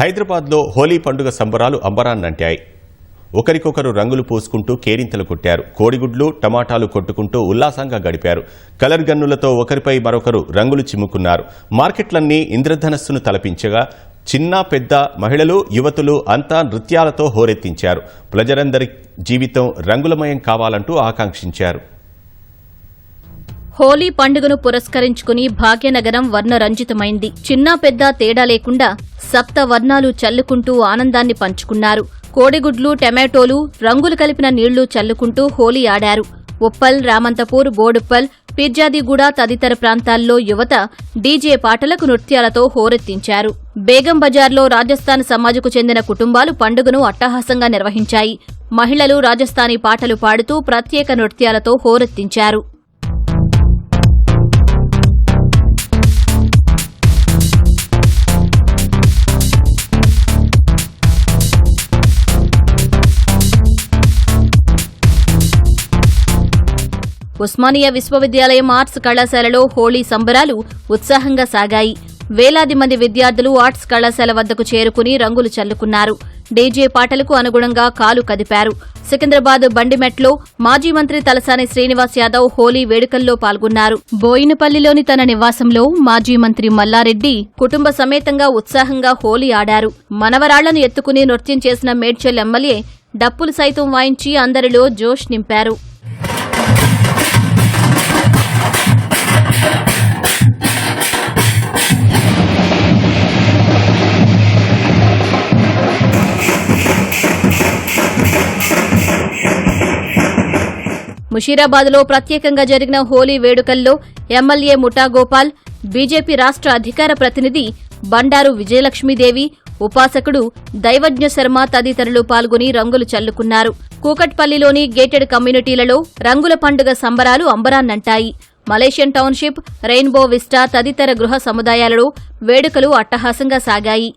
హైదరాబాద్లో హోలీ పండుగ సంబరాలు అంబరాన్నంటాయి ఒకరికొకరు రంగులు పూసుకుంటూ కేరింతలు కొట్టారు. కోడిగుడ్లు టమాటాలు కొట్టుకుంటూ ఉల్లాసంగా గడిపారు. కలర్ గన్నులతో ఒకరిపై మరొకరు రంగులు చిమ్ముకున్నారు. మార్కెట్లన్నీ ఇంద్రధనస్సును తలపించగా చిన్న పెద్ద మహిళలు యువతులు అంతా నృత్యాలతో హోరెత్తించారు. ప్రజలందరి జీవితం రంగులమయం కావాలంటూ ఆకాంక్షించారు. హోలీ పండుగను పురస్కరించుకుని భాగ్యనగరం వర్ణరంజితమైంది. చిన్న పెద్ద తేడా లేకుండా సప్త వర్ణాలు చల్లుకుంటూ ఆనందాన్ని పంచుకున్నారు. కోడిగుడ్లు టమాటోలు రంగులు కలిపిన నీళ్ళు చల్లుకుంటూ హోలీ ఆడారు. ఉప్పల్ రామంతపూర్ బోడుప్పల్ పిర్జాదిగూడ తదితర ప్రాంతాల్లో యువత డీజే పాటలకు నృత్యాలతో హోరెత్తించారు. బేగం బజార్లో రాజస్థాన్ సమాజకు చెందిన కుటుంబాలు పండుగను అట్టహాసంగా నిర్వహించాయి. మహిళలు రాజస్థానీ పాటలు పాడుతూ ప్రత్యేక నృత్యాలతో హోరెత్తించారు. ఉస్మానియా విశ్వవిద్యాలయం ఆర్ట్స్ కళాశాలలో హోళీ సంబరాలు ఉత్సాహంగా సాగాయి. వేలాది మంది విద్యార్థులు ఆర్ట్స్ కళాశాల వద్దకు చేరుకుని రంగులు చల్లుకున్నారు. డీజే పాటలకు అనుగుణంగా కాలు కదిపారు. సికింద్రాబాద్ బండిమెట్లో మాజీ మంత్రి తలసాని శ్రీనివాస్ యాదవ్ హోలీ వేడుకల్లో పాల్గొన్నారు. బోయినపల్లిలోని తన నివాసంలో మాజీ మంత్రి మల్లారెడ్డి కుటుంబ సమేతంగా ఉత్సాహంగా హోలీ ఆడారు. మనవరాళ్ళను ఎత్తుకుని నృత్యం చేసిన మేడ్చల్ ఎమ్మెల్యే డప్పులు సైతం వాయించి అందరిలో జోష్ నింపారు. ముషీరాబాద్లో ప్రత్యేకంగా జరిగిన హోలీ వేడుకల్లో ఎమ్మెల్యే ముఠా గోపాల్ బీజేపీ రాష్ట్ర అధికార ప్రతినిధి బండారు విజయలక్ష్మీదేవి ఉపాసకుడు దైవజ్ఞ శర్మ తదితరులు పాల్గొని రంగులు చల్లుకున్నారు. కూకట్పల్లిలోని గేటెడ్ కమ్యూనిటీలలో రంగుల పండుగ సంబరాలు అంబరాన్నంటాయి. మలేషియన్ టౌన్షిప్ రెయిన్బో విస్టా తదితర గృహ సముదాయాలలో వేడుకలు అట్టహాసంగా సాగాయి.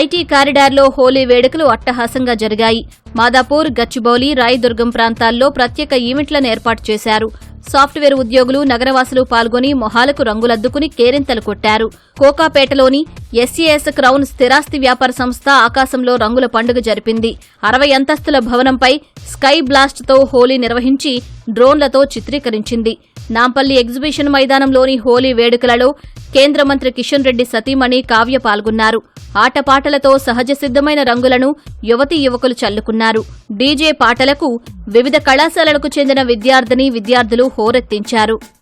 ఐటీ కారిడార్లో హోలీ వేడుకలు అట్టహాసంగా జరిగాయి. మాదాపూర్ గచ్చిబౌలి రాయదుర్గం ప్రాంతాల్లో ప్రత్యేక ఈవెంట్లను ఏర్పాటు చేశారు. సాఫ్ట్వేర్ ఉద్యోగులు నగరవాసులు పాల్గొని మొహాలకు రంగులద్దుకుని కేరింతలు కొట్టారు. కోకాపేటలోని ఎస్సీఎస్ క్రౌన్ స్థిరాస్తి వ్యాపార సంస్థ ఆకాశంలో రంగుల పండుగ జరిపింది. అరవై అంతస్తుల భవనంపై స్కై బ్లాస్ట్తో హోలీ నిర్వహించి డ్రోన్లతో చిత్రీకరించింది. నాంపల్లి ఎగ్జిబిషన్ మైదానంలోని హోలీ వేడుకలలో కేంద్ర మంత్రి కిషన్ రెడ్డి సతీమణి కావ్య పాల్గొన్నారు. ఆటపాటలతో సహజ సిద్ధమైన రంగులను యువతీ యువకులు చల్లుకున్నారు. డీజే పాటలకు వివిధ కళాశాలలకు చెందిన విద్యార్థిని విద్యార్థులు హోరెత్తించారు.